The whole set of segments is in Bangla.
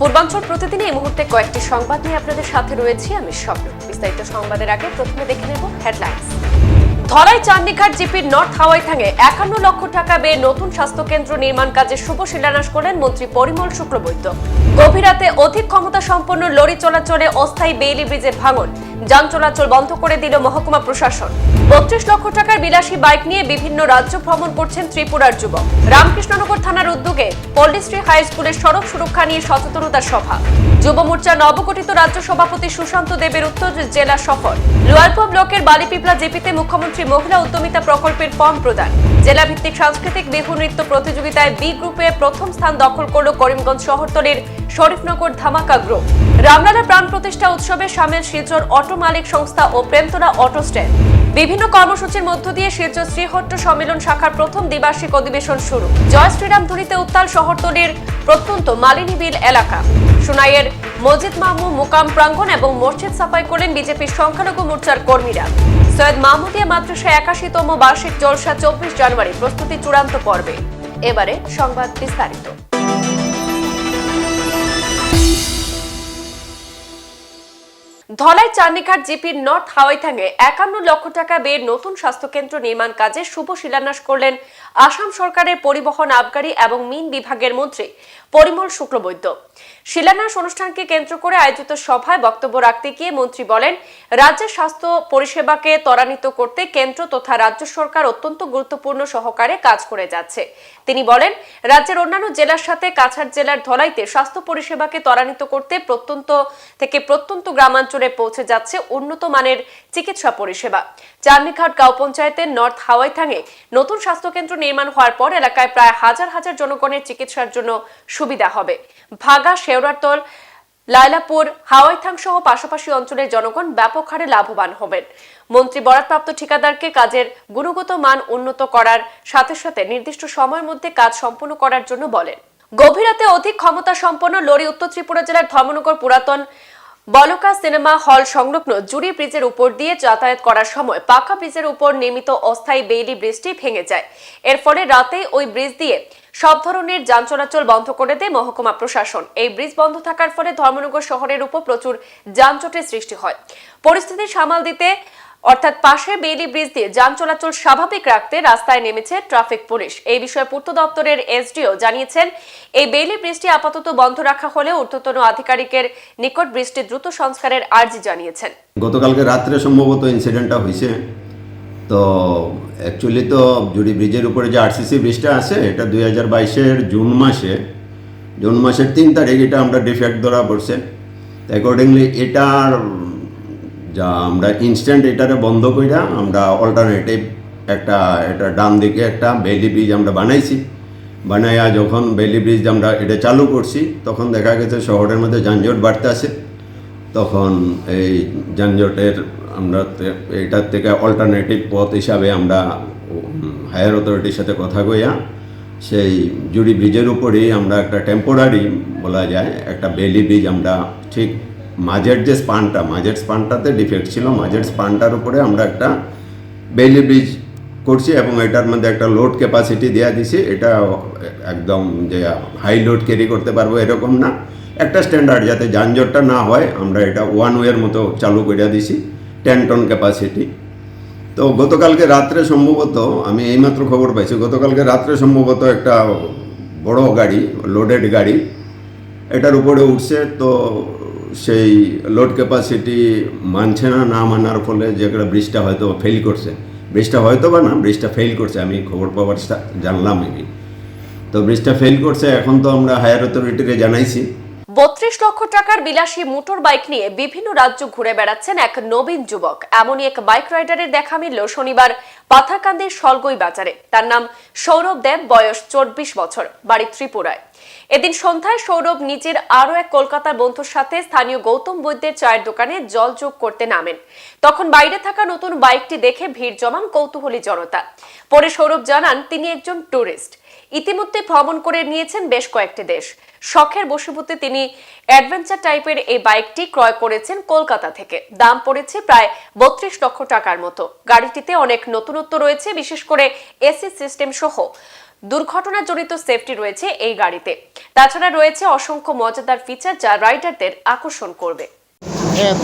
পূর্বাঞ্চল প্রতিদিন এই মুহূর্তে কয়েকটি সংবাদ নিয়ে আপনাদের সাথে রয়েছি আমি স্বপ্ন। বিস্তারিত সংবাদের আগে প্রথমে দেখে নেব হেডলাইন্স ধরাই চান্ডিঘাট জিপির নর্থ হাওয়াই থাঙে একান্ন লক্ষ টাকা ব্যয়ে নতুন স্বাস্থ্যকেন্দ্র নির্মাণ কাজের শুভ শিলান্যাস করলেন মন্ত্রী পরিমল শুক্লবৈদ্য। গভীরাতে অধিক ক্ষমতা সম্পন্ন লরি চলাচলে অস্থায়ী বেইলি ব্রিজের ভাঙন। যান চলাচল বন্ধ করে দিল মহকুমা প্রশাসন। বত্রিশ লক্ষ টাকার বিলাসী বাইক নিয়ে বিভিন্ন রাজ্য ভ্রমণ করছেন ত্রিপুরার যুবক। রামকৃষ্ণনগর থানার উদ্যোগে পল্লীশ্রী হাই স্কুলের সড়ক সুরক্ষা নিয়ে সচেতনতা সভা। যুব মোর্চা নবগঠিত রাজ্য সভাপতি সুশান্ত দেবের উত্তর জেলা সফর। লোয়ালপুর ব্লকের বালিপিপলা জেপিতে মুখ্যমন্ত্রী মহিলা উদ্যমিতা প্রকল্পের ফর্ম প্রদান। জেলা ভিত্তিক সাংস্কৃতিক বিহু নৃত্য প্রতিযোগিতায় বি গ্রুপে প্রথম স্থান দখল করল করিমগঞ্জ শহরতলির শরীফনগর ধামাকা গ্রুপ। রামলালা প্রাণ প্রতিষ্ঠা উৎসবে সামিল শিলচর অটো মালিক সংস্থা ও প্রেমতলা অটো স্ট্যান্ড। বিভিন্ন কর্মসূচির মধ্য দিয়ে শিলচর শ্রীহট্ট সম্মেলন শাখার প্রথম দ্বিবার্ষিক অধিবেশন শুরু। জয় শ্রীরাম ধুলিতে উত্তাল শহরতলির প্রত্যন্ত মালিনীবিল এলাকা। সুনাইয়ের মসজিদ মাহমু মুকাম প্রাঙ্গণ এবং মসজিদ সাফাই করলেন বিজেপির সংখ্যালঘু মোর্চার কর্মীরা। সৈয়দ মাহমুদিয়া মাদ্রাসা একাশিতম বার্ষিক জলসা চব্বিশ জানুয়ারি প্রস্তুতি চূড়ান্ত পর্বে। এবারে সংবাদ বিস্তারিত। ধলাই চান্দিঘাট জিপির নর্থ হাওয়াইথাঙ্গে একান্ন লক্ষ টাকা ব্যয়ের নতুন স্বাস্থ্যকেন্দ্র নির্মাণ কাজে শুভ শিলান্যাস করলেন আসাম সরকারের পরিবহন আবগারি এবং মিন বিভাগের মন্ত্রী পরিমল শুক্লবৈদ্য। শিলান্যাস অনুষ্ঠানকে কেন্দ্র করে আয়োজিত সভায় বক্তব্য রাখতে গিয়ে মন্ত্রী বলেন রাজ্যের স্বাস্থ্য পরিষেবাকে ত্বরান্বিত করতে কেন্দ্র তথা রাজ্য সরকার অত্যন্ত গুরুত্বপূর্ণ সহকারে কাজ করে যাচ্ছে। তিনি বলেন, রাজ্যের অন্যান্য জেলার সাথে কাছাড় জেলার ধলাইতে স্বাস্থ্য পরিষেবাকে ত্বরান্বিত করতে প্রত্যন্ত থেকে প্রত্যন্ত গ্রামাঞ্চলে পৌঁছে যাচ্ছে উন্নত মানের চিকিৎসা পরিষেবা। চান্দিঘাট গাঁও পঞ্চায়েতের নর্থ হাওয়াইথাঙে নতুন স্বাস্থ্যকেন্দ্র নির্মাণ হওয়ার পর এলাকায় প্রায় হাজার হাজার জনগণের চিকিৎসার জন্য সুবিধা হবে। ভাগা শেওড়াতল লাইলাপুর হাওয়াইথাং সহ পাশাপাশি অঞ্চলের জনগণ ব্যাপক হারে লাভবান হবেন। মন্ত্রী বরাদপ্রাপ্ত ঠিকাদারকে কাজের গুণগত মান উন্নত করার সাথে সাথে নির্দিষ্ট সময়ের মধ্যে কাজ সম্পন্ন করার জন্য বলেন। গভীরাতে অধিক ক্ষমতা সম্পন্ন লরি উত্তর ত্রিপুরা জেলার ধর্মনগর পুরাতন বলকা সিনেমা হল সংলগ্ন জুড়ি ব্রিজের উপর দিয়ে যাতায়াত করার সময় পাকা ব্রিজের উপর নির্মিত অস্থায়ী বেইলি ব্রিজটি ভেঙে যায়। এর ফলে রাতে ওই ব্রিজ দিয়ে সব ধরনের যান চলাচল বন্ধ করে দেয় মহকুমা প্রশাসন। এই ব্রিজ বন্ধ থাকার ফলে ধর্মনগর শহরের উপর প্রচুর যানজটের সৃষ্টি হয়। পরিস্থিতি সামাল দিতে অর্থাৎ পাশে বেইলি ব্রিজ দিয়ে যান চলাচল স্বাভাবিক রাখতে রাস্তায় নেমেছে ট্রাফিক পুলিশ। এই বিষয়ে পূর্ত দপ্তরের এসডিও জানিয়েছেন, এই বেইলি ব্রিজটি আপাতত বন্ধ রাখা হলেও ঊর্ধ্বতন আধিকারিকের নিকট ব্রিজটি দ্রুত সংস্কারের আর্জি জানিয়েছেন। গতকালকে রাত্রে সম্ভবত ইনসিডেন্টটা হয়েছে। তো অ্যাকচুয়ালি তো জুড়ি ব্রিজের উপরে যে আরসিসি ব্রিজটা আছে, এটা দুই হাজার বাইশের জুন মাসে। জুন মাসের তিন তারিখ এটা আমরা ডিফেক্ট ধরা পড়ছে। অ্যাকর্ডিংলি এটার যা আমরা ইনস্ট্যান্ট এটারে বন্ধ কইরা আমরা অল্টারনেটিভ একটা, এটা ডান দিকে একটা বেলি ব্রিজ আমরা বানাইছি। বানাইয়া যখন বেলি ব্রিজ আমরা এটা চালু করছি, তখন দেখা গেছে শহরের মধ্যে যানজট বাড়তে আছে তখন এই যানজটের আমরা এটার থেকে অল্টারনেটিভ পথ হিসাবে আমরা হায়ার অথরিটির সাথে কথা কইয়া সেই জুড়ি ব্রিজের উপরেই আমরা একটা টেম্পোরারি বলা যায়, একটা বেলি ব্রিজ আমরা ঠিক মাঝের যে স্পানটা, মাঝের স্পানটাতে ডিফেক্ট ছিল, মাঝের স্পানটার উপরে আমরা একটা বেলি ব্রিজ করছি এবং এটার মধ্যে একটা লোড ক্যাপাসিটি দেওয়া দিছি। এটা একদম যে হাই লোড ক্যারি করতে পারব এরকম না। একটা স্ট্যান্ডার্ড যাতে যানজটটা না হয়, আমরা এটা ওয়ান ওয়ের মতো চালু করে দিছি টেন টন ক্যাপাসিটি তো গতকালকে রাত্রে সম্ভবত, আমি এইমাত্র খবর পাইছি, গতকালকে রাত্রে সম্ভবত একটা বড় গাড়ি লোডেড গাড়ি, এটার উপরে উঠছে। তো সেই লোড ক্যাপাসিটি মানছে না না মানার ফলে যে একটা ব্রিজটা হয়তো ফেল করছে। ব্রিজটা হয়তো বা না, ব্রিজটা ফেল করছে, আমি খবর পাওয়ার জানলাম আর তো ব্রিজটা ফেল করছে, এখন তো আমরা হায়ার অথরিটিকে জানাইছি। বত্রিশ লক্ষ টাকার বিলাসী মোটর বাইক নিয়ে বিভিন্ন রাজ্য ঘুরে বেড়াচ্ছেন এক নবীন যুবক। এমনই এক বাইক রাইডারের দেখা মিলল শনিবার পাথাকান্দির সলগই বাজারে। তার নাম সৌরভ দেব, বয়স চব্বিশ বছর, বাড়ি ত্রিপুরায়। এদিন সন্ধ্যায় সৌরভ নিজের আরও এক কলকাতার বন্ধুর সাথে স্থানীয় গৌতম বৈদ্যের চায়ের দোকানে জল যোগ করতে নামেন। তখন বাইরে থাকা নতুন বাইকটি দেখে ভিড় জমান কৌতূহলী জনতা। পরে সৌরভ জানান, তিনি একজন ট্যুরিস্ট ইতিমধ্যে ভ্রমণ করে নিয়েছেন বেশ কয়েকটি দেশ। শখের বশীভূতে তিনি অ্যাডভেঞ্চার টাইপের এই বাইকটি ক্রয় করেছেন কলকাতা থেকে। দাম পড়েছে প্রায় বত্রিশ লক্ষ টাকার মতো। গাড়িটিতে অনেক নতুনত্ব রয়েছে, বিশেষ করে এসি সিস্টেম সহ দুর্ঘটনা জড়িত সেফটি রয়েছে এই গাড়িতে। তাছাড়া রয়েছে অসংখ্য মজাদার ফিচার যা রাইডারদের আকর্ষণ করবে। হ্যাঁ,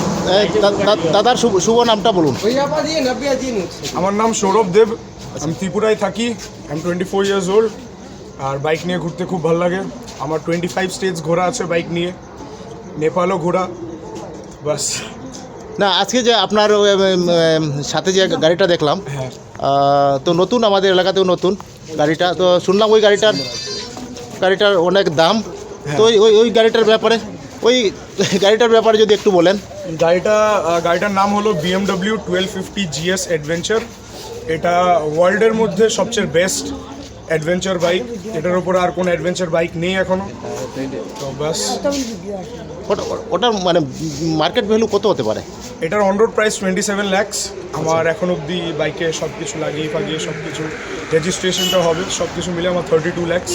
দাদার শুভ নামটা বলুন। আমার নাম সৌরভ দেব। আমি ত্রিপুরায় থাকি। আমি টোয়েন্টি ফোর ইয়ার্স ওল্ড আর বাইক নিয়ে ঘুরতে খুব ভালো লাগে। আমার টোয়েন্টি ফাইভ স্টেজ ঘোরা আছে বাইক নিয়ে। নেপালও ঘোরা বাস। না আজকে যে আপনার সাথে যে গাড়িটা দেখলাম হ্যাঁ। তো নতুন আমাদের এলাকাতেও নতুন গাড়িটা তো শুনলাম ওই গাড়িটার গাড়িটার অনেক দাম। তো ওই ওই ওই গাড়িটার ব্যাপারে ওই গাড়িটার ব্যাপারে যদি একটু বলেন। গাড়িটা গাড়িটার নাম হলো BMW twelve fifty GS adventure এটা ওয়ার্ল্ডের মধ্যে সবচেয়ে বেস্ট অ্যাডভেঞ্চার বাইক এটার উপর আর কোনো অ্যাডভেঞ্চার বাইক নেই এখনও তো বাস ওটা ওটার মানে মার্কেট ভ্যালু কত হতে পারে? এটার on road price twenty seven lakhs আমার এখন অবধি বাইকে সব কিছু লাগিয়ে ফাগিয়ে সব কিছু রেজিস্ট্রেশনটা হবে সব কিছু মিলে আমার থার্টি টু ল্যাক্স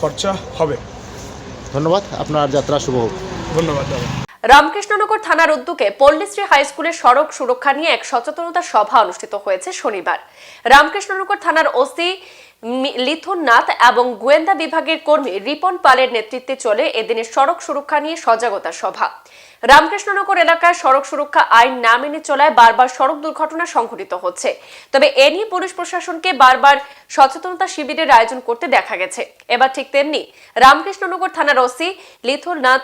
খরচা হবে। ধন্যবাদ আপনার যাত্রা শুভ হোক। ধন্যবাদ দাদা। রামকৃষ্ণনগর থানার উদ্যোগে পল্লীশ্রী হাই স্কুলের সড়ক সুরক্ষা নিয়ে এক সচেতনতা সভা অনুষ্ঠিত হয়েছে শনিবার। রামকৃষ্ণনগর থানার ওসি লিথুন নাথ এবং গোয়েন্দা বিভাগের কর্মী রিপন পালের নেতৃত্বে চলে এদিনের সড়ক সুরক্ষা নিয়ে সজাগতা সভা। রামকৃষ্ণনগর এলাকায় সড়ক সুরক্ষা আইন না মেনে চলায় বারবার সড়ক দুর্ঘটনা সংঘটিত হচ্ছে। তবে এ নিয়ে পুলিশ প্রশাসনকে বারবার সচেতনতা শিবিরের আয়োজন করতে দেখা গেছে। এবার ঠিক তেমনি রামকৃষ্ণনগর থানার ওসি লিথুল নাথ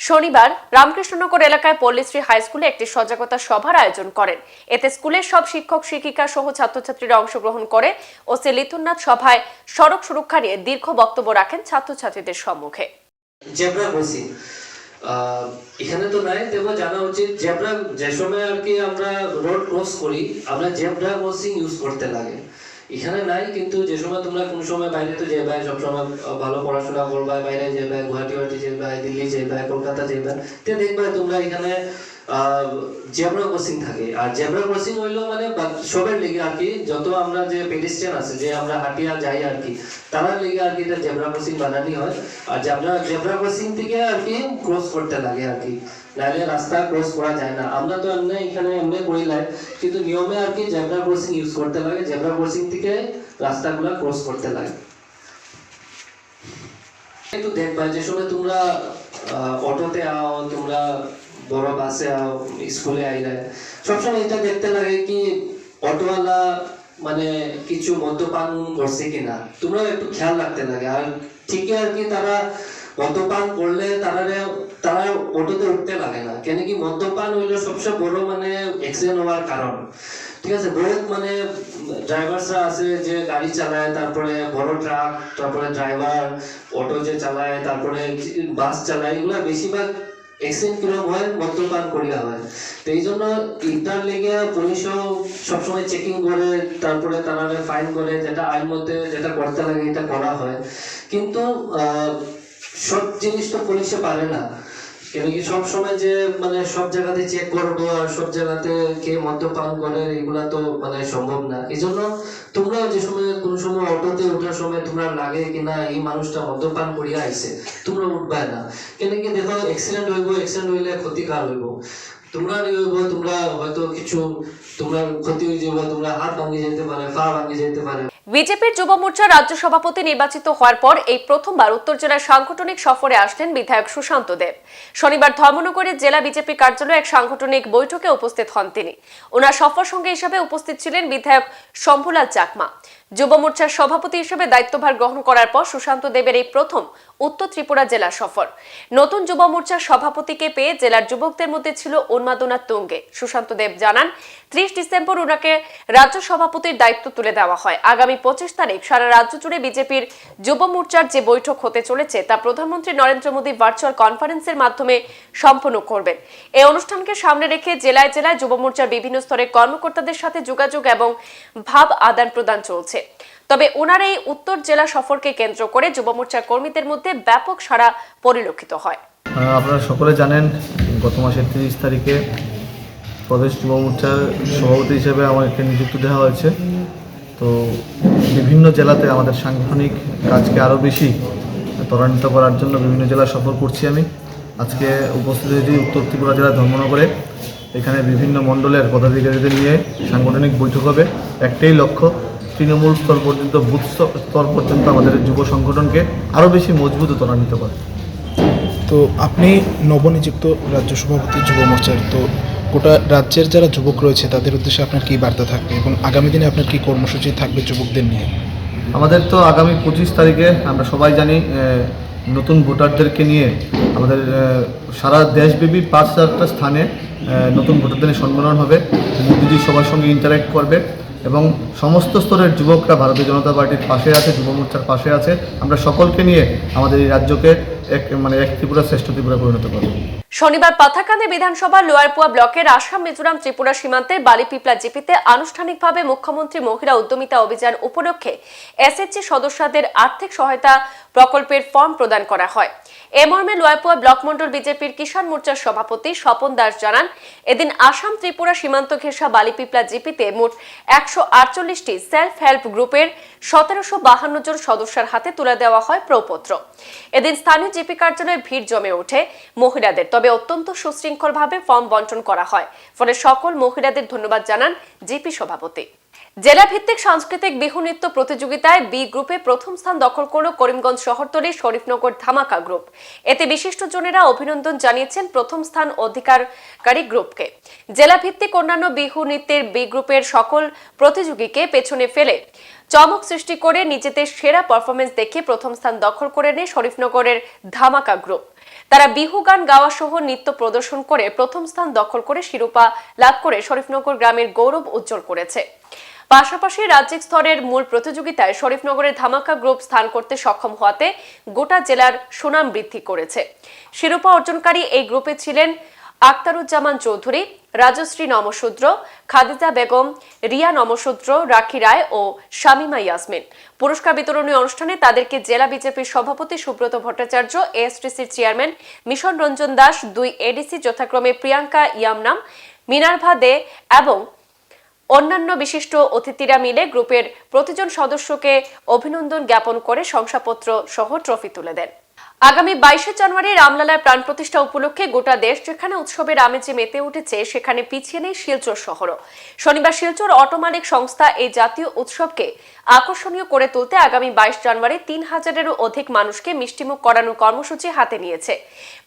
শনিবার রামকৃষ্ণনগর এলাকায় পল্লীশ্রী হাই স্কুলে একটি সজাগতা সভার আয়োজন করেন। এতে স্কুলের সব শিক্ষক, শিক্ষিকা সহ ছাত্রছাত্রীরা অংশগ্রহণ করে ও সে লিথুননাথ সভায় সড়ক সুরক্ষা নিয়ে দীর্ঘ বক্তব্য রাখেন ছাত্রছাত্রীদের সম্মুখে। এখানে তো নাই তবে জানা উচিত জেব্রা যে সময় আর কি আমরা রোড ক্রস করি, আমরা জেব্রা ক্রসিং ইউজ করতে লাগে। এখানে নাই কিন্তু যে সময় তোমরা কোন সময় বাইরে তো যাবে সবসময় আহ, ভালো পড়াশোনা করবা বাইরে যাবে গুয়াহাটি গুয়াহাটি যাবে দিল্লি যাবে কলকাতা যাবে তে দেখবে তোমরা এখানে জেব্রা ক্রসিং থাকে। আর জেব্রা ক্রসিং হইল মানে সবের লেগে আর কি যত আমরা যে পেডিস্ট্রিয়ান আছে যে আমরা হাঁটিয়া যাই আর কি তারা লেগে আর কি এটা জেব্রা ক্রসিং বানানি হয়। আর জেব্রা জেব্রা ক্রসিং থেকে আর কি ক্রস করতে লাগে আর কি। নাহলে রাস্তা ক্রস করা যায় না। আমরা তো এমনি এখানে এমনি করি লাই কিন্তু নিয়মে আর কি জেব্রা ক্রসিং ইউজ করতে লাগে। জেব্রা ক্রসিং থেকে রাস্তাগুলো ক্রস করতে লাগে। একটু দেখবা যে সময় তোমরা অটোতে আও, তোমরা বড় বাসে আও স্কুলে আইলে, সবসময় এটা দেখতে লাগে কি অটোওয়ালা মানে কিছু মদ্যপান করছে কিনা। তোমরা একটু খেয়াল রাখতে লাগে। আর ঠিকই আর কি তারা মদ্যপান করলে তারা তারা অটোতে উঠতে লাগে না। কেন কি মদ্যপান হইল সবচেয়ে বড় মানে অ্যাক্সিডেন্ট হওয়ার কারণ। ঠিক আছে? বহুত মানে ড্রাইভারসরা আছে যে গাড়ি চালায়, তারপরে বড় ট্রাক তারপরে ড্রাইভার অটো যে চালায়, তারপরে বাস চালায়, এগুলো বেশিরভাগ অ্যাক্সিডেন্ট কীরকম হয়? মদ্যপান করিয়া হয়। তো এই জন্য ইন্টার পুলিশও সবসময় চেকিং করে, তারপরে তারা ফাইন করে, যেটা আইন মধ্যে যেটা করতে লাগে এটা করা হয়। কিন্তু সব জিনিস তো পুলিশে পারে না। কেন কি সব সময় যে মানে সব জায়গাতে চেক করব আর সব জায়গাতে কে মদ্যপান করে, এগুলা তো মানে সম্ভব না। এই জন্য তোমরা যে সময়, কোন সময় অটোতে ওঠার সময় তোমরা লাগে কিনা এই মানুষটা মদ্যপান করিয়া আইছে, তোমরা উঠবে না। কেন কি দেখো অ্যাক্সিডেন্ট হইব অ্যাক্সিডেন্ট হইলে ক্ষতিকার হইব? তোমরা হইব, তোমরা হয়তো কিছু, তোমরা ক্ষতি হয়ে যাবে তোমরা হাত ভাঙে যেতে পারে, পা ভাঙে যেতে পারে। বিজেপির যুব মোর্চা রাজ্য সভাপতি নির্বাচিত হওয়ার পর এই প্রথমবার উত্তর জেলার সাংগঠনিক সফরে আসলেন বিধায়ক সুশান্ত দেব। শনিবার ধর্মনগরের জেলা বিজেপি কার্যালয়ে এক সাংগঠনিক বৈঠকে উপস্থিত হন তিনি। ওনার সফর সঙ্গে হিসাবে উপস্থিত ছিলেন বিধায়ক শম্ভুলাল চাকমা। যুব মোর্চার সভাপতি হিসেবে দায়িত্বভার গ্রহণ করার পর সুশান্ত দেবের এই প্রথম উত্তর ত্রিপুরা জেলা সফর। নতুন যুব মোর্চার সভাপতিকে পেয়ে জেলার যুবকদের মধ্যে ছিল উন্মাদনার তুঙ্গে। সুশান্ত দেব জানান, ত্রিশ ডিসেম্বর ওনাকে রাজ্য সভাপতির দায়িত্ব তুলে দেওয়া হয়। আগামী পঁচিশ তারিখ সারা রাজ্য জুড়ে বিজেপির যুব মোর্চার যে বৈঠক হতে চলেছে, তা প্রধানমন্ত্রী নরেন্দ্র মোদী ভার্চুয়াল কনফারেন্সের মাধ্যমে সম্পন্ন করবেন। এই অনুষ্ঠানকে সামনে রেখে জেলায় জেলায় যুব মোর্চার বিভিন্ন স্তরের কর্মকর্তাদের সাথে যোগাযোগ এবং ভাব আদান প্রদান চলছে। তবে ওনার এই উত্তর জেলা সফরকে কেন্দ্র করে যুব মোর্চার কর্মীদের মধ্যে ব্যাপক সাড়া পরিলক্ষিত হয়। আপনারা সকলে জানেন, গত মাসের তিরিশ তারিখে প্রদেশ যুব মোর্চার সভাপতি হিসেবে আমাকে নিযুক্ত দেওয়া হয়েছে। তো বিভিন্ন জেলাতে আমাদের সাংগঠনিক কাজকে আরও বেশি ত্বরান্বিত করার জন্য বিভিন্ন জেলা সফর করছি আমি। আজকে উপস্থিত হয়েছি উত্তর ত্রিপুরা জেলার ধর্মনগরে। এখানে বিভিন্ন মণ্ডলের পদাধিকারীদের নিয়ে সাংগঠনিক বৈঠক হবে। একটাই লক্ষ্য তৃণমূল স্তর পর্যন্ত বুথ স্তর পর্যন্ত আমাদের যুব সংগঠনকে আরও বেশি মজবুত ত্বরান্বিত করে। তো আপনি নবনিযুক্ত রাজ্য সভাপতি যুব মোর্চার তো গোটা রাজ্যের যারা যুবক রয়েছে তাদের উদ্দেশ্যে আপনার কী বার্তা থাকবে এবং আগামী দিনে আপনার কী কর্মসূচি থাকবে যুবকদের নিয়ে? আমাদের তো আগামী পঁচিশ তারিখে আমরা সবাই জানি নতুন ভোটারদেরকে নিয়ে আমাদের সারা দেশব্যাপী পাঁচ চারটা স্থানে নতুন ভোটারদের সম্মেলন হবে। মোদিজি সবার সঙ্গে ইন্টারাক্ট করবে এবং সমস্ত স্তরের যুবকরা, ভারতীয় জনতা পার্টির পাশে আছে, যুব মোর্চার পাশে আছে। আমরা সকলকে নিয়ে আমাদের এই রাজ্যকে এক মানে এক ত্রিপুরা শ্রেষ্ঠ ত্রিপুরা পরিণত করব শনিবার পাথাকান্দি বিধানসভার লোয়ারপুয়া ব্লকের আসাম, মিজোরাম, ত্রিপুরা সীমান্তের বালিপিপলা জিপিতে আনুষ্ঠানিকভাবে মুখ্যমন্ত্রী মহিলা উদ্যমিতা অভিযান উপলক্ষে এসএসজি সদস্যদের আর্থিক সহায়তা প্রকল্পের ফর্ম প্রদান করা হয়। এ মর্মে লোয়ারপুয়া ব্লক মন্ডল বিজেপির কিষাণ মোর্চার সভাপতি স্বপন দাস জানান, এদিন আসাম, ত্রিপুরা সীমান্ত ঘেঁষা বালিপিপলা জিপিতে মোট একশো আটচল্লিশটি সেলফ হেল্প গ্রুপের সতেরোশো বাহান্ন জন সদস্যের হাতে তুলে দেওয়া হয় প্রপত্র। এদিন স্থানীয় জিপি কার্যালয়ে ভিড় জমে ওঠে মহিলাদের। তবে অত্যন্ত সুশৃঙ্খলভাবে ফর্ম বন্টন করা হয়। ফলে সকল মহিলাদের ধন্যবাদ জানান জিপি সভাপতি। জেলা ভিত্তিক সাংস্কৃতিক বিহু নৃত্য প্রতিযোগিতায় বি গ্রুপে প্রথম স্থান দখল করল করিমগঞ্জ শহরতলির শরীফনগর ধামাকা গ্রুপ। এতে বিশিষ্ট জনেরা অভিনন্দন জানিয়েছেন প্রথম স্থান অধিকারকারী গ্রুপকে। জেলা ভিত্তিক অন্যান্য বিহু নৃত্যের বি গ্রুপের সকল প্রতিযোগীকে পেছনে ফেলে চমক সৃষ্টি করে নিজেদের সেরা পারফরমেন্স দেখে প্রথম স্থান দখল করে নেয় শরীফনগরের ধামাকা গ্রুপ তারা বিহু গান গাওয়া সহ নৃত্য প্রদর্শন করে প্রথম স্থান দখল করে শিরোপা লাভ করে শরীফনগর গ্রামের গৌরব উজ্জ্বল করেছে। পাশাপাশি রাজ্যিক স্তরের মূল প্রতিযোগিতায় শরীফনগরের ধামাকা গ্রুপ স্থান করতে সক্ষম হওয়াতে গোটা জেলার সুনাম বৃদ্ধি করেছে। শিরোপা অর্জনকারী এই গ্রুপে ছিলেন আক্তারুজ্জামান চৌধুরী, রাজশ্রী নমশূদ্র, খাদিজা বেগম, রিয়া নমশূদ্র, রাখি রায় ও শামিমা ইয়াসমিন। পুরস্কার বিতরণী অনুষ্ঠানে তাদেরকে জেলা বিজেপির সভাপতি সুব্রত ভট্টাচার্য, এএসটিসির চেয়ারম্যান মিশন রঞ্জন দাস, দুই এডিসি যথাক্রমে প্রিয়াঙ্কা ইয়ামনাম, মিনার্ভা দে এবং অন্যান্য বিশিষ্ট অতিথিরা মিলে গ্রুপের প্রতিজন সদস্যকে অভিনন্দন জ্ঞাপন করে শংসাপত্র সহ ট্রফি তুলে দেন। আগামী বাইশে জানুয়ারি রামলালার প্রাণ প্রতিষ্ঠা উপলক্ষে গোটা দেশ যেখানে উৎসবের আমেজে মেতে উঠেছে, সেখানে পিছিয়ে নেই শিলচর শহরও। শনিবার শিলচর অটো মালিক সংস্থা এই জাতীয় উৎসবকে আকর্ষণীয় করে তুলতে আগামী বাইশ জানুয়ারি তিন হাজারেরও অধিক মানুষকে মিষ্টিমুখ করানোর কর্মসূচি হাতে নিয়েছে।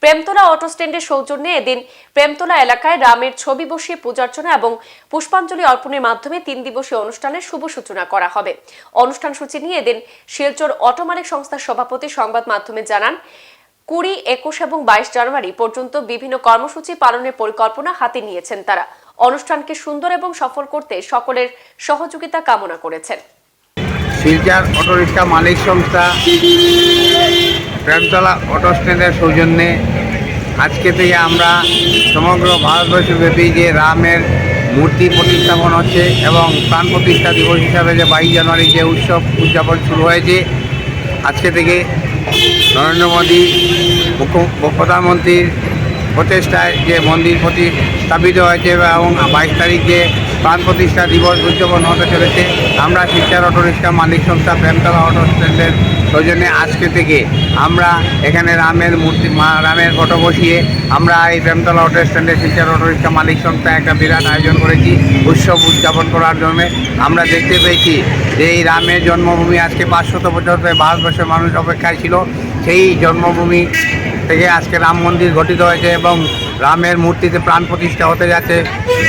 প্রেমতলা অটো স্ট্যান্ডের সৌজন্যে এদিন প্রেমতলা এলাকায় রামের ছবি বসিয়ে পূজার্চনা এবং পুষ্পাঞ্জলি অর্পণের মাধ্যমে তিন দিবসীয় অনুষ্ঠানের শুভ সূচনা করা হবে। অনুষ্ঠান সূচি নিয়ে এদিন শিলচর অটো মালিক সংস্থার সভাপতি সংবাদ মাধ্যমে জানান, কুড়ি, একুশ এবং বাইশ জানুয়ারি পর্যন্ত বিভিন্ন কর্মসূচি পালনের পরিকল্পনা হাতে নিয়েছেন তারা। অনুষ্ঠানকে সুন্দর এবং সফল করতে সকলের সহযোগিতা কামনা করেছেন। শিলচার অটোরিক্সা মালিক সংস্থা, প্রেমতলা অটো স্ট্যান্ডের সৌজন্যে আজকে থেকে আমরা সমগ্র ভারতবর্ষব্যাপী যে রামের মূর্তি প্রতিস্থাপন হচ্ছে এবং প্রাণ প্রতিষ্ঠা দিবস হিসাবে যে বাইশ জানুয়ারি যে উৎসব উদযাপন শুরু হয়েছে, আজকে থেকে নরেন্দ্র মোদী প্রধানমন্ত্রীর প্রচেষ্টায় যে মন্দির প্রতিস্থাপিত হয়েছে এবং বাইশ তারিখ যে প্রাণ প্রতিষ্ঠা দিবস উদযাপন হতে চলেছে। আমরা শিক্ষার অটোরিক্সা মালিক সংস্থা প্রেমতলা অটো স্ট্যান্ডের সৌজন্যে আজকে থেকে আমরা এখানে রামের মূর্তি রামের ফটো বসিয়ে আমরা এই প্রেমতলা অটো স্ট্যান্ডে শিক্ষার অটোরিক্সা মালিক সংস্থা একটা বিরাট আয়োজন করেছি, উৎসব উদযাপন করার জন্য। আমরা দেখতে পেয়েছি যে এই রামের জন্মভূমি আজকে পাঁচশত বছর ধরে ভারতবর্ষের মানুষ অপেক্ষায় ছিল। সেই জন্মভূমি থেকে আজকে রাম মন্দির গঠিত হয়েছে এবং রামের মূর্তিতে প্রাণ প্রতিষ্ঠা হতে যাচ্ছে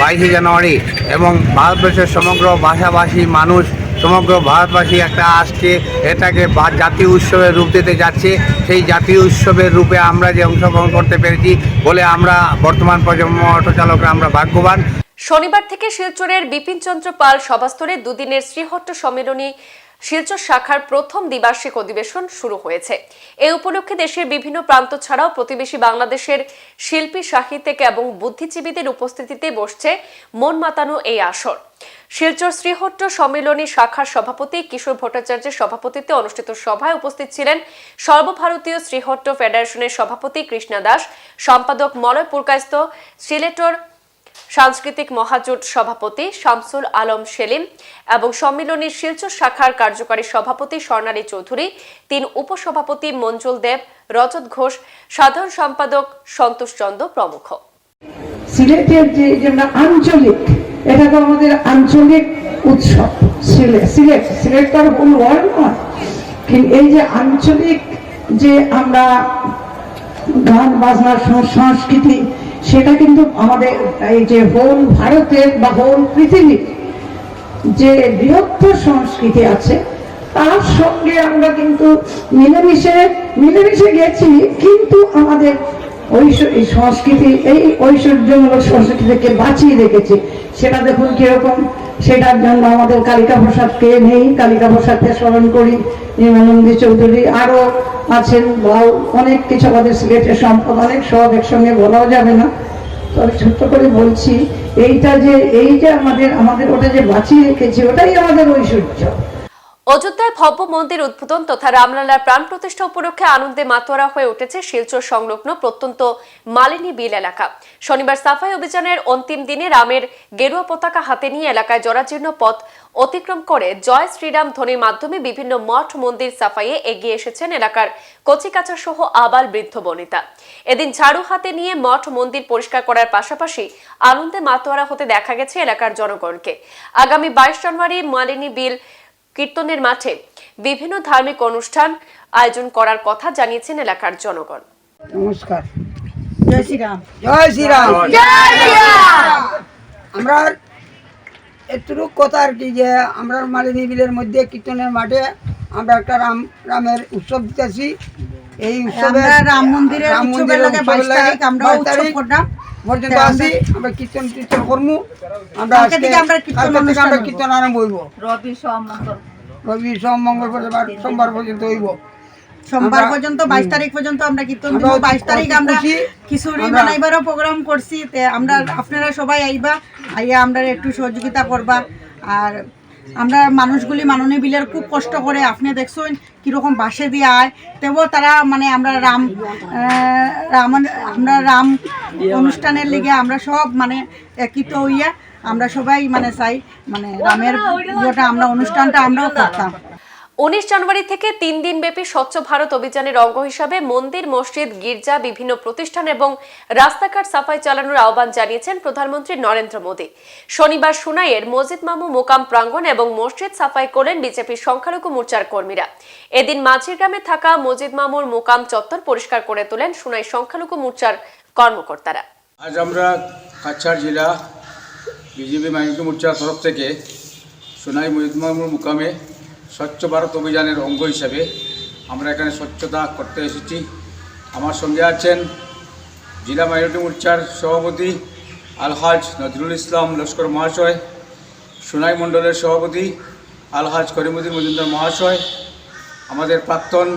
বাইশে জানুয়ারি এবং ভারতবর্ষের সমগ্র ভাষাভাষী মানুষ, সমগ্র ভারতবাসী একটা আজকে এটাকে জাতীয় উৎসবের রূপ দিতে যাচ্ছে। সেই জাতীয় উৎসবের রূপে আমরা যে অংশগ্রহণ করতে পেরেছি বলে আমরা বর্তমান প্রজন্ম অটো চালকরা আমরা ভাগ্যবান। শনিবার থেকে শিলচরের বিপিনচন্দ্র পাল সভাস্থলে দুদিনের শ্রীহট্ট সম্মেলনী শিলচর শাখার প্রথম দ্বিবার্ষিক অধিবেশন শুরু হয়েছে। এ উপলক্ষে দেশের বিভিন্ন প্রান্ত ছাড়াও প্রতিবেশী বাংলাদেশের শিল্পী, সাহিত্যিক এবং বুদ্ধিজীবীদের উপস্থিতিতে বসছে মন মাতানো এই আসর। শিলচর শ্রীহট্ট সম্মেলনী শাখার সভাপতি, কিশোর ভট্টাচার্যের সভাপতিত্বে অনুষ্ঠিত সভায় উপস্থিত ছিলেন সর্বভারতীয় শ্রীহট্ট ফেডারেশনের সভাপতি কৃষ্ণা দাস, সম্পাদক মলয় পুরকায়স্ত সিলেটর সাংস্কৃতিক মহাজোট সভাপতি শামসুল আলম সেলিম এবং সম্মিলনীর শিলচর শাখার কার্যকারী সভাপতি স্বর্ণালী চৌধুরী, তিন উপসভাপতি মঞ্জুল দেব, রজত ঘোষ, সাধারণ সম্পাদক সন্তোষ চন্দ্র প্রমুখ। সিলেটের যে আঞ্চলিক, এটা তো আমাদের আঞ্চলিক উৎসব। সিলেট সিলেট কিন্তু এই যে আঞ্চলিক যে আমরা গান সংস্কৃতি সেটা কিন্তু আমাদের এই যে হোল ভারতের বা হোল পৃথিবীর যে বৃহত্তর সংস্কৃতি আছে, তার সঙ্গে আমরা কিন্তু মিলেমিশে মিলেমিশে গেছি, কিন্তু আমাদের এই সংস্কৃতি, এই ঐশ্বর্যমূলক সংস্কৃতিকে বাঁচিয়ে রেখেছে। সেটা দেখুন কীরকম সেটার জন্য আমাদের কালিকা প্রসাদকে নেই। কালিকা প্রসাদকে স্মরণ করি নির্মলন্দী চৌধুরী আরও আছেন বা অনেক কিছু আমাদের সিলেটের সম্পদ, অনেক সব একসঙ্গে বলাও যাবে না। তবে ছোট্ট করে বলছি, এইটা যে, এই যে আমাদের আমাদের ওটা যে বাঁচিয়ে রেখেছি, ওটাই আমাদের ঐশ্বর্য। অযোধ্যায় ভব্য মন্দির উদ্বোধন তথা রামলালার প্রাণ প্রতিষ্ঠা উপলক্ষে আনন্দে মাতোয়ারা হয়ে উঠেছে শিলচর সংলগ্ন প্রত্যন্ত মালিনী বিল এলাকা। শনিবার সাফাই অভিযানের অন্তিম দিনে রামের গেরুয়া পতাকা হাতে নিয়ে এলাকায় জরাজীর্ণ পথ অতিক্রম করে জয় শ্রীরাম ধ্বনির মাধ্যমে বিভিন্ন মঠ মন্দির সাফাইয়ে এগিয়ে এসেছেন এলাকার কচিকাচা সহ আবাল বৃদ্ধ বনিতা। এদিন ঝাড়ু হাতে নিয়ে মঠ মন্দির পরিষ্কার করার পাশাপাশি আনন্দে মাতোয়ারা হতে দেখা গেছে এলাকার জনগণকে। আগামী বাইশ জানুয়ারি মালিনী বিল কীর্তনের মাঠে বিভিন্ন ধার্মিক অনুষ্ঠান আয়োজন করার কথা জানিয়েছেন এলাকার জনগণ। নমস্কার। জয় শ্রীরাম। জয় শ্রীরাম। আমরা এতটুকু কথা আর কি যে আমরা মালিনী বিলের মধ্যে কীর্তনের মাঠে আমরা একটা রাম রামের উৎসব দিতেছি। এই উৎসবে আমরা রাম মন্দিরের উৎসবের লাগে 22 তারিখ বাইশ উৎসব করলাম। পর্যন্ত আসি আমরা কীর্তন করব আমরা আজকে থেকে আমরা কীর্তন থেকে আমরা কীর্তন আরম্ভ হইব। রবি সোম মঙ্গল রবি সোম মঙ্গল পর্যন্ত সোমবার পর্যন্ত হইব। সোমবার পর্যন্ত বাইশ তারিখ পর্যন্ত আমরা কীর্তন দিব। বাইশ তারিখ আমরা। খিচুড়ি আমরা- বানাইবারও প্রোগ্রাম করছি। তে আমরা আপনারা সবাই আইবা আইয়া আমরা একটু সহযোগিতা করবা। আর আমরা মানুষগুলি মাননী বিলের খুব কষ্ট করে, আপনি দেখছেন কীরকম বাসে দিয়ে আয়। তবুও তারা মানে আমরা রাম রাম, আমরা রাম অনুষ্ঠানের লিগে আমরা সব মানে একিত হইয়া আমরা সবাই মানে চাই মানে রামের আমরা অনুষ্ঠানটা আমরাও করতাম। উনিশ জানুয়ারি থেকে তিন দিন ব্যাপী স্বচ্ছ ভারত অভিযানের অঙ্গ হিসাবে মন্দির, মসজিদ, গির্জা, বিভিন্ন প্রতিষ্ঠান এবং রাস্তাঘাট সাফাই চালানোর আহ্বান জানিয়েছেন প্রধানমন্ত্রী নরেন্দ্র মোদী। শনিবার সুনাইয়ের মসজিদ মামু মোকাম প্রাঙ্গণ এবং মসজিদ সাফাই করলেন বিজেপির সংখ্যালঘু মোর্চার কর্মীরা। এদিন মাঝির গ্রামে থাকা মসজিদ মামুর মোকাম চত্বর পরিষ্কার করে তোলেন সুনাই সংখ্যালঘু মোর্চার কর্মকর্তারা। আজ আমরা কাছাড় জেলা বিজেপি মাইনরিটি মোর্চার তরফ থেকে সোনাই মহিদমামুর মুকামে স্বচ্ছ ভারত অভিযানের অঙ্গ হিসাবে আমরা এখানে স্বচ্ছতা করতে এসেছি। আমার সঙ্গে আছেন জেলা মাইনরিটি মোর্চার সভাপতি আলহাজ নজরুল ইসলাম লস্কর মহাশয়, সোনাই মণ্ডলের সভাপতি আলহাজ করিমুদ্দিন মজুমদার মহাশয়, আমাদের প্রাক্তন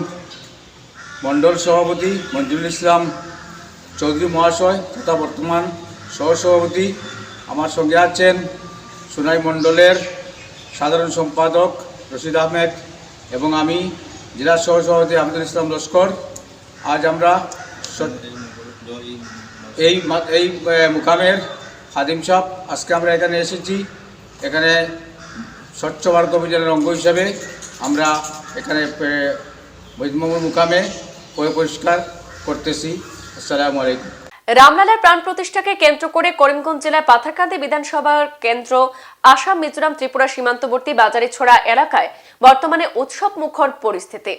মণ্ডল সভাপতি মঞ্জুরুল ইসলাম চৌধুরী মহাশয় তথা বর্তমান সহসভাপতি। আমার সঙ্গে আছেন সোনাই মণ্ডলের সাধারণ সম্পাদক রশিদ আহমেদ এবং আমি জেলা সহসভাপতি আহমদুল ইসলাম লস্কর। আজ আমরা এই এই মুকামের খাদিম সাহ আজকে আমরা এখানে এসেছি। এখানে স্বচ্ছ ভারত অভিযানের অঙ্গ হিসাবে আমরা এখানে মহিদমামুর মুকামে পরিষ্কার করতেছি। আসসালামু আলাইকুম। রামলালার প্রাণ প্রতিষ্ঠাকে কেন্দ্র করে করিমগঞ্জ জেলার পাথারকান্দি বিধানসভার কেন্দ্র আসাম, মিজোরাম, ত্রিপুরা সীমান্তবর্তী বাজারে ছোড়া এলাকায় বর্তমানে উৎসব মুখর পরিস্থিতি।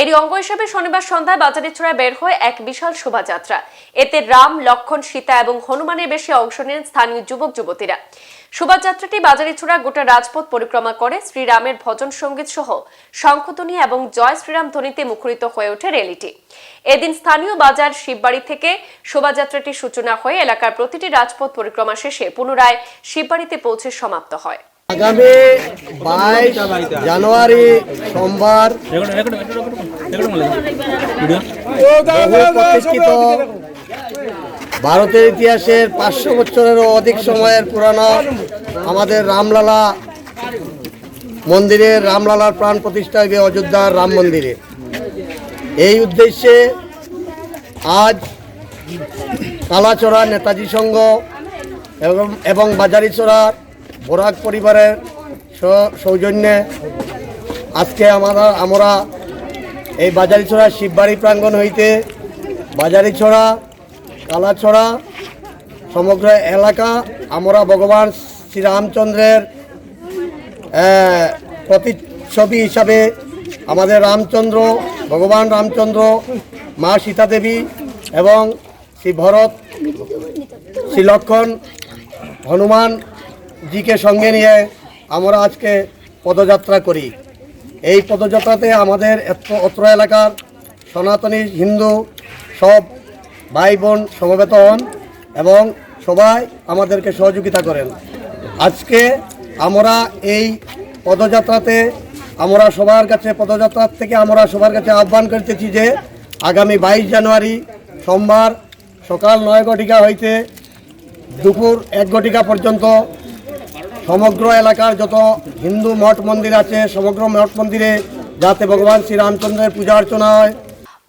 এরই অঙ্গ হিসেবে শনিবার সন্ধ্যায় বাজারিছড়ায় বের হয় এক বিশাল শোভাযাত্রা। এতে রাম, লক্ষণ, সীতা এবং হনুমানের বেশে অংশ নেন স্থানীয় যুবক, যুবতীরা। শোভাযাত্রাটি বাজারিছড়া গোটা রাজপথ পরিক্রমা করে শ্রীরামের ভজন সংগীত সহ শঙ্খধ্বনি এবং জয় শ্রীরাম ধ্বনিতে মুখরিত হয়ে ওঠে র্যালিটি। এদিন স্থানীয় বাজার শিববাড়ি থেকে শোভাযাত্রাটির সূচনা হয়ে এলাকার প্রতিটি রাজপথ পরিক্রমা শেষে পুনরায় শিববাড়িতে পৌঁছে সমাপ্ত হয়। আগামী বাইশ জানুয়ারি সোমবার প্রতিষ্ঠিত ভারতের ইতিহাসের পাঁচশো বছরেরও অধিক সময়ের পুরানো আমাদের রামলালা মন্দিরের রামলালার প্রাণ প্রতিষ্ঠা হবে অযোধ্যার রাম মন্দিরে। এই উদ্দেশ্যে আজ কালাচড়া নেতাজি সংঘ এবং এবং বাজারিচড়ার বরাক পরিবারের সৌজন্যে আজকে আমরা আমরা এই বাজারি বাজারিছড়া শিববাড়ি প্রাঙ্গণ হইতে বাজারিছড়া, কালাছড়া, সমগ্র এলাকা আমরা ভগবান শ্রীরামচন্দ্রের প্রতিচ্ছবি হিসাবে আমাদের রামচন্দ্র, ভগবান রামচন্দ্র, মা সীতা দেবী এবং শ্রী ভরত শ্রী লক্ষণ হনুমান জিকে সঙ্গে নিয়ে আমরা আজকে পদযাত্রা করি। এই পদযাত্রাতে আমাদের অত্র এলাকার সনাতনী, হিন্দু, সব ভাই বোন সমবেত হন এবং সবাই আমাদেরকে সহযোগিতা করেন। আজকে আমরা এই পদযাত্রাতে আমরা সবার কাছে, পদযাত্রার থেকে আমরা সবার কাছে আহ্বান করতেছি যে আগামী বাইশ জানুয়ারি সোমবার সকাল নয় ঘটিকা হইতে দুপুর এক ঘটিকা পর্যন্ত সমগ্র এলাকার যত হিন্দু মঠ মন্দির আছে, সমগ্র মঠ মন্দিরে যাতে ভগবান শ্রীরামচন্দ্রের পূজা অর্চনা হয়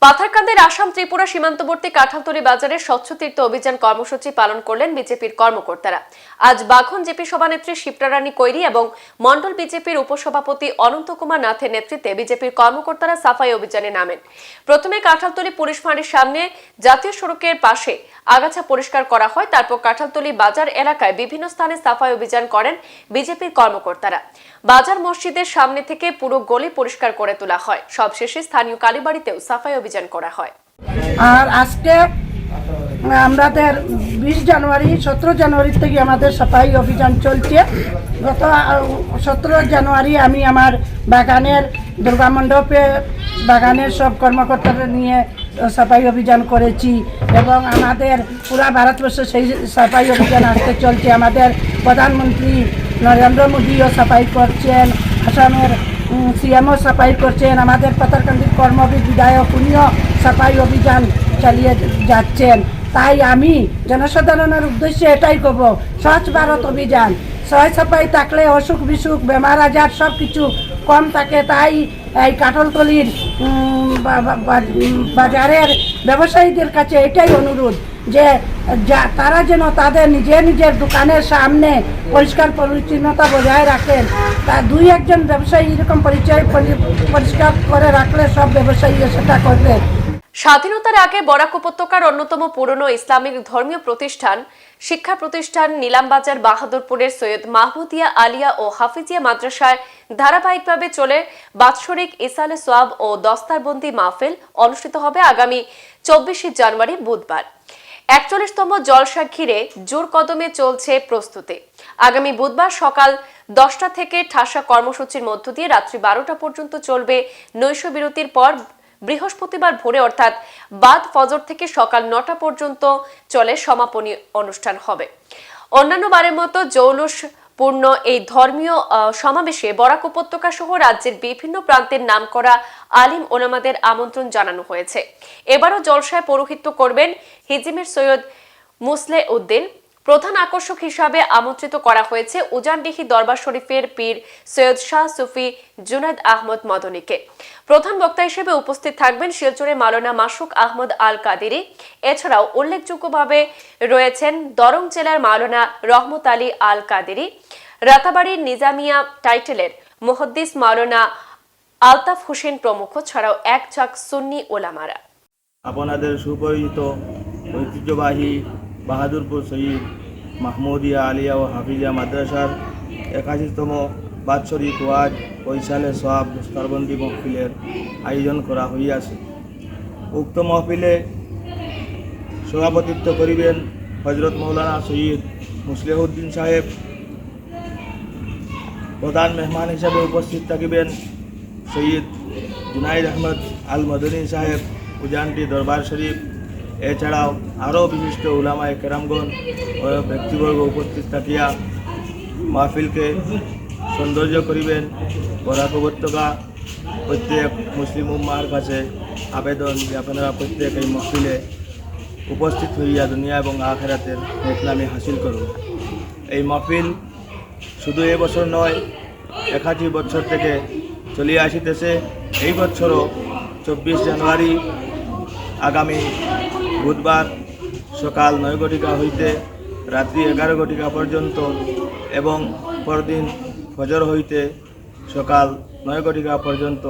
পাথারকান্দের আসাম ত্রিপুরা সীমান্তবর্তী কাঁঠালতলি বাজারে স্বচ্ছ তীর্থ অভিযান কর্মসূচি পালন করলেন বিজেপির কর্মকর্তারা। আজ বাখন জেপি সভানেত্রী শিপ্রারানী কৈরি এবং মন্ডল বিজেপির উপসভাপতি অনন্ত কুমার নাথের নেতৃত্বে বিজেপির কর্মকর্তারা সাফাই অভিযানে নামেন। প্রথমে কাঁঠালতলি পুলিশ ফাঁড়ির সামনে জাতীয় সড়কের পাশে আগাছা পরিষ্কার করা হয়, তারপর কাঁঠালতলি বাজার এলাকায় বিভিন্ন স্থানে সাফাই অভিযান করেন বিজেপির কর্মকর্তারা। বাজার মসজিদের সামনে থেকে পুরো গলি পরিষ্কার করে তোলা হয়। সবশেষে স্থানীয় কালীবাড়িতেও সাফাই অভিযান করা হয়। আর আজকে আমাদের বিশ জানুয়ারি, সতেরো জানুয়ারি থেকে আমাদের সাফাই অভিযান চলছে। গত সতেরো জানুয়ারি আমি আমার বাগানের দুর্গা মণ্ডপে বাগানের সব কর্মকর্তারা নিয়ে সাফাই অভিযান করেছি এবং আমাদের পুরা ভারতবর্ষে সেই সাফাই অভিযান আজকে চলছে। আমাদের প্রধানমন্ত্রী নরেন্দ্র মোদীও সাফাই করছেন। আসামের সিএমও সাফাই করছেন, আমাদের পাতারকান্দির কর্মবীর বিধায়ক, উনিও সাফাই অভিযান চালিয়ে যাচ্ছেন। তাই আমি জনসাধারণের উদ্দেশ্যে এটাই করব, স্বচ্ছ ভারত অভিযান। সয় সাফাই থাকলে অসুখ বিসুখ, বেমার আজার সব কিছু কম থাকে। তাই এই কাঠলতলির বাজারের ব্যবসায়ীদের কাছে এটাই অনুরোধ। যে তারা যেন তাদের নিজের নিজের দোকানের সামনে পরিষ্কার পরিচ্ছন্নতা বজায় রাখেন। তা দুই একজন ব্যবসায়ী এরকম পরিচয় পরিষ্কার করে রাখলে সব ব্যবসায়ী সেটা করবে। স্বাধীনতার আগে বরাক উপত্যকার অন্যতম পুরনো ইসলামিক ধর্মীয় প্রতিষ্ঠান, শিক্ষা প্রতিষ্ঠান নিলামবাজার বাহাদুরপুরের সৈয়দ মাহমুদিয়া আলিয়া ও হাফিজিয়া মাদ্রাসায় ধারাবাহিকভাবে চলে বাৎসরিক ইসালে সোয়াব ও দস্তারবন্দি মাহফিল অনুষ্ঠিত হবে আগামী চব্বিশে জানুয়ারি বুধবার। একচল্লিশতম জলসা ঘিরে জোর কদমে চলছে প্রস্তুতি। আগামী বুধবার সকাল দশটা থেকে ঠাসা কর্মসূচির মধ্য দিয়ে রাত্রি বারোটা পর্যন্ত চলবে নৈশ বিরতির পর বৃহস্পতিবার ভোরে অর্থাৎ বাদ ফজর থেকে সকাল নটা পর্যন্ত চলে সমাপনী অনুষ্ঠান হবে। অন্যান্য বারের মতো জৌলুস পূর্ণ এই ধর্মীয় সমাবেশে বরাক উপত্যকা সহ রাজ্যের বিভিন্ন প্রান্তের নাম করা আলিম ওলামাদের আমন্ত্রণ জানানো হয়েছে। এবারও জলসায় পৌরোহিত্য করবেন হিজিমের সৈয়দ মুসলে উদ্দিন। প্রধান আকর্ষক হিসাবে আমন্ত্রিত করা হয়েছে উজানডিহি দরবার শরীফের পীর সৈয়দ শাহ সুফি জুনাদ আহমদ মদনীকে। প্রধান বক্তা হিসেবে উপস্থিত থাকবেন শিলচরে মাওলানা মাসুক আহমদ আল কাদেরি এছাড়াও উল্লেখযোগ্যভাবে রয়েছেন দরং জেলার মাওলানা রহমত আলী আল কাদেরি রাতাবাড়ির নিজামিয়া টাইটেলের মুহদ্দিস মাওলানা আলতাফ হোসেন প্রমুখ ছাড়াও এক ঝাঁক সুন্নি ওলামারা। আপনাদের সুপরিচিত ঐতিহ্যবাহী বাহাদুরপুর শহীদ মাহমুদিয়া আলিয়া ও হাফিজা মাদ্রাসার একাশিতম বাৎসরিক ওয়াজ বৈশালে সব দস্তারবন্দি মহফিলের আয়োজন করা হইয়াছে। উক্ত মহফিলে সভাপতিত্ব করিবেন হজরত মৌলানা শহীদ মুসলিহউদ্দিন সাহেব প্রধান মেহমান হিসাবে উপস্থিত থাকিবেন সৈয়দ জুনাইদ আহমদ আল মদনী সাহেব, উজানটি দরবার শরীফ। এছাড়াও আরও বিশিষ্ট উলামায় কেরামগণ ও ব্যক্তিবর্গ উপস্থিত থাকিয়া মাহফিলকে সৌন্দর্য করিবেন। বরাক উপত্যকা প্রত্যেক মুসলিম উম্মার কাছে আবেদন যে আপনারা প্রত্যেক এই মহফিলে উপস্থিত হইয়া দুনিয়া এবং আখেরাতের ইসলামী হাসিল করুন। এই মহফিল শুধু এবছর নয়, একাশি বছর থেকে চলিয়া আসিতেছে। এই বছরও চব্বিশ জানুয়ারি, আগামী বুধবার সকাল নয় ঘটিকা হইতে রাত্রি এগারো ঘটিকা পর্যন্ত এবং পরদিন ফজর হইতে সকাল নয় ঘটিকা পর্যন্ত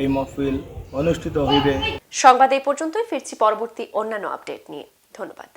এই মহফিল অনুষ্ঠিত হইবে। সংবাদ এই পর্যন্তই। ফিরছি পরবর্তী অন্যান্য আপডেট নিয়ে। ধন্যবাদ।